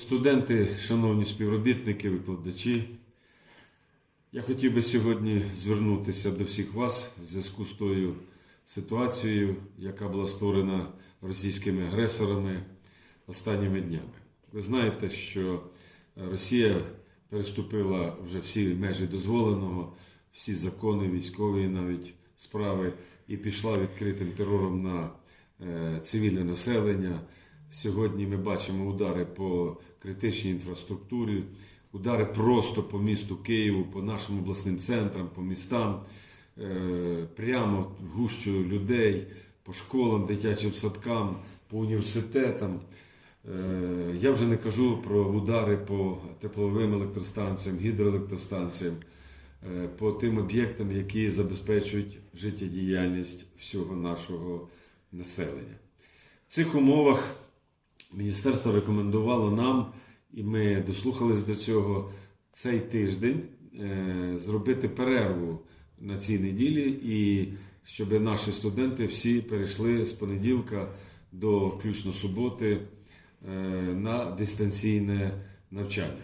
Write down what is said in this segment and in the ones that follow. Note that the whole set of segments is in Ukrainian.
Студенти, шановні співробітники, викладачі, я хотів би сьогодні звернутися до всіх вас в зв'язку з тою ситуацією, яка була створена російськими агресорами останніми днями. Ви знаєте, що Росія переступила вже всі межі дозволеного, всі закони, військові навіть справи, і пішла відкритим терором на е, цивільне населення. Сьогодні ми бачимо удари по критичній інфраструктурі, удари просто по місту Києву, по нашим обласним центрам, по містам, е, прямо гущу людей, по школам, дитячим садкам, по університетам. Е, Я вже не кажу про удари по тепловим електростанціям, гідроелектростанціям, е, по тим об'єктам, які забезпечують життєдіяльність всього нашого населення. В цих умовах міністерство рекомендувало нам, і ми дослухались до цього, цей тиждень е, зробити перерву на цій неділі, і щоб наші студенти всі перейшли з понеділка до включно суботи е, на дистанційне навчання.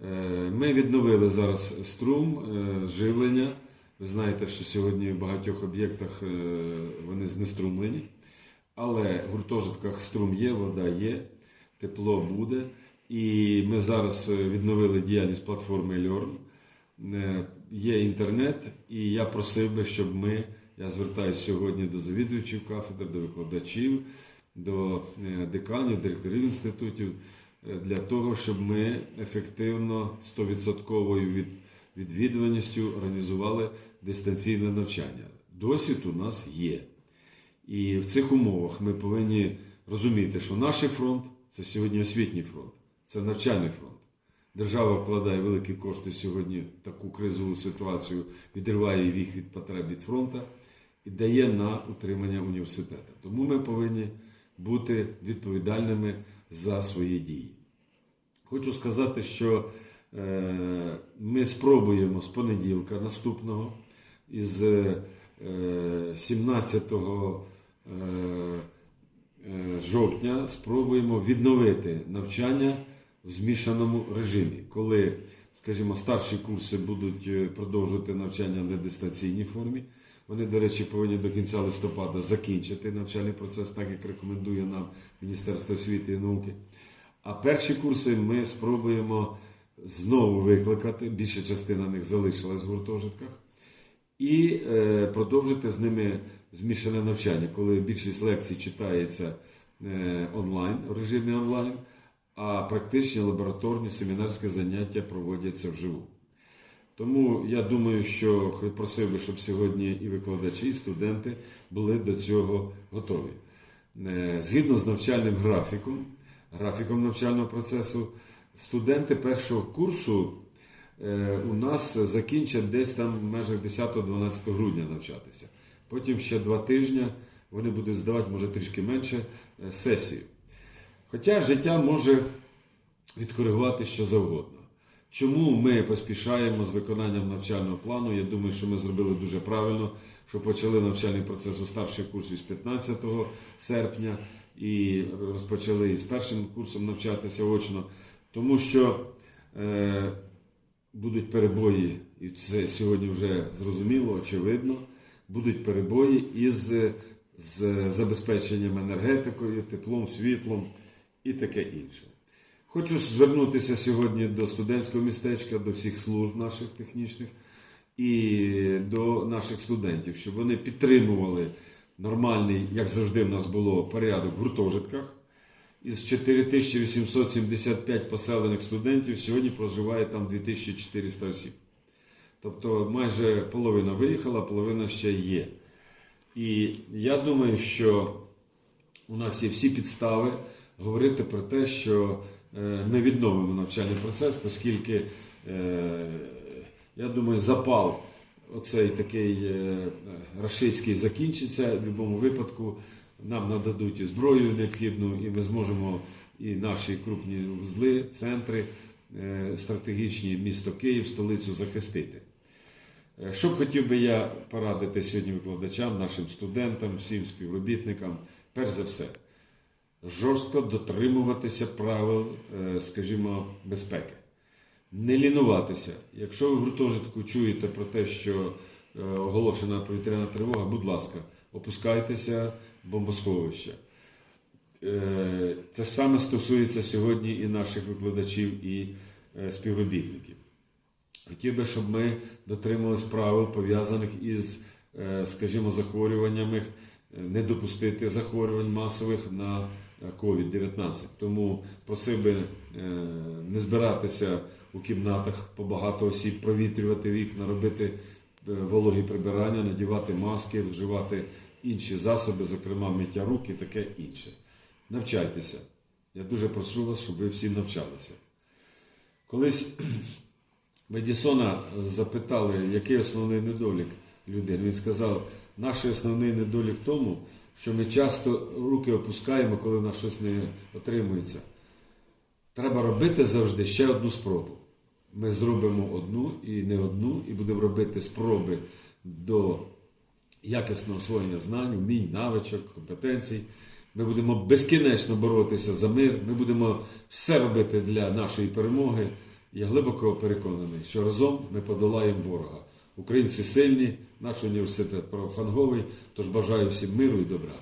Е, Ми відновили зараз струм живлення. Ви знаєте, що сьогодні в багатьох об'єктах вони знеструмлені. Але в гуртожитках струм є, вода є, тепло буде. І ми зараз е, відновили діяльність платформи Learn. Е, Є інтернет, і я просив би, щоб ми, я звертаюся сьогодні до завідувачів кафедр, до викладачів, до е, деканів, директорів інститутів, для того, щоб ми ефективно 100% від, відвідуваністю організували дистанційне навчання. Досвід у нас є. І в цих умовах ми повинні розуміти, що наш фронт це сьогодні освітній фронт, це навчальний фронт. Держава вкладає великі кошти сьогодні в таку кризову ситуацію, відриває їх від потреб від фронту і дає на утримання університету. Тому ми повинні бути відповідальними за свої дії. Хочу сказати, що е, ми спробуємо з понеділка наступного, із е, 17 е, е, жовтня, спробуємо відновити навчання в змішаному режимі, коли, скажімо, старші курси будуть е, продовжувати навчання на дистанційній формі. Вони, до речі, повинні до кінця листопада закінчити навчальний процес, так як рекомендує нам Міністерство освіти і науки. А перші курси ми спробуємо знову викликати. Більша частина них залишилась в гуртожитках. І е, продовжити з ними змішане навчання, коли більшість лекцій читається е, онлайн, в режимі онлайн, а практичні лабораторні семінарські заняття проводяться вживу. Тому я думаю, що просив би, щоб сьогодні і викладачі, і студенти були до цього готові. Е, Згідно з навчальним графіком, графіком навчального процесу, студенти першого курсу у нас закінчать десь там в межах 10-12 грудня навчатися. Потім ще два тижні вони будуть здавати, може трішки менше, е, сесію. Хоча життя може відкоригувати що завгодно. Чому ми поспішаємо з виконанням навчального плану? Я думаю, що ми зробили дуже правильно, що почали навчальний процес у старших курсів з 15 серпня і розпочали із першим курсом навчатися очно, тому що е, будуть перебої, і це сьогодні вже зрозуміло, очевидно, будуть перебої із з забезпеченням енергетикою, теплом, світлом і таке інше. Хочу звернутися сьогодні до студентського містечка, до всіх служб наших технічних і до наших студентів, щоб вони підтримували нормальний, як завжди в нас було, порядок в гуртожитках. Із 4875 поселених студентів сьогодні проживає там 2400 осіб. Тобто майже половина виїхала, половина ще є. І я думаю, що у нас є всі підстави говорити про те, що е, ми відновимо навчальний процес, оскільки, е, я думаю, запал оцей такий е, рашистський закінчиться. В будь-якому випадку нам нададуть і зброю необхідну, і ми зможемо і наші крупні вузли, центри е, стратегічні, місто Київ, столицю захистити. Е, Що б хотів би я порадити сьогодні викладачам, нашим студентам, всім співробітникам, перш за все, жорстко дотримуватися правил, е, скажімо, безпеки. Не лінуватися. Якщо ви в гуртожитку чуєте про те, що оголошена повітряна тривога, будь ласка, опускайтеся в бомбосховище. Е, Це ж саме стосується сьогодні і наших викладачів, і е, співробітників. Хотів би, щоб ми дотримувались правил, пов'язаних із, е, скажімо, захворюваннями, е, не допустити захворювань масових на е, COVID-19. Тому просив би не збиратися у кімнатах по багато осіб, провітрювати вікна, робити вологі прибирання, надівати маски, вживати інші засоби, зокрема миття рук і таке інше. Навчайтеся. Я дуже прошу вас, щоб ви всі навчалися. Колись в Едісона запитали, який основний недолік людини. Він сказав, наш основний недолік тому, що ми часто руки опускаємо, коли в нас щось не отримується. Треба робити завжди ще одну спробу. Ми зробимо одну і не одну, і будемо робити спроби до якісного освоєння знань, вмінь, навичок, компетенцій. Ми будемо безкінечно боротися за мир. Ми будемо все робити для нашої перемоги. Я глибоко переконаний, що разом ми подолаємо ворога. Українці сильні, наш університет профанговий, тож бажаю всім миру і добра.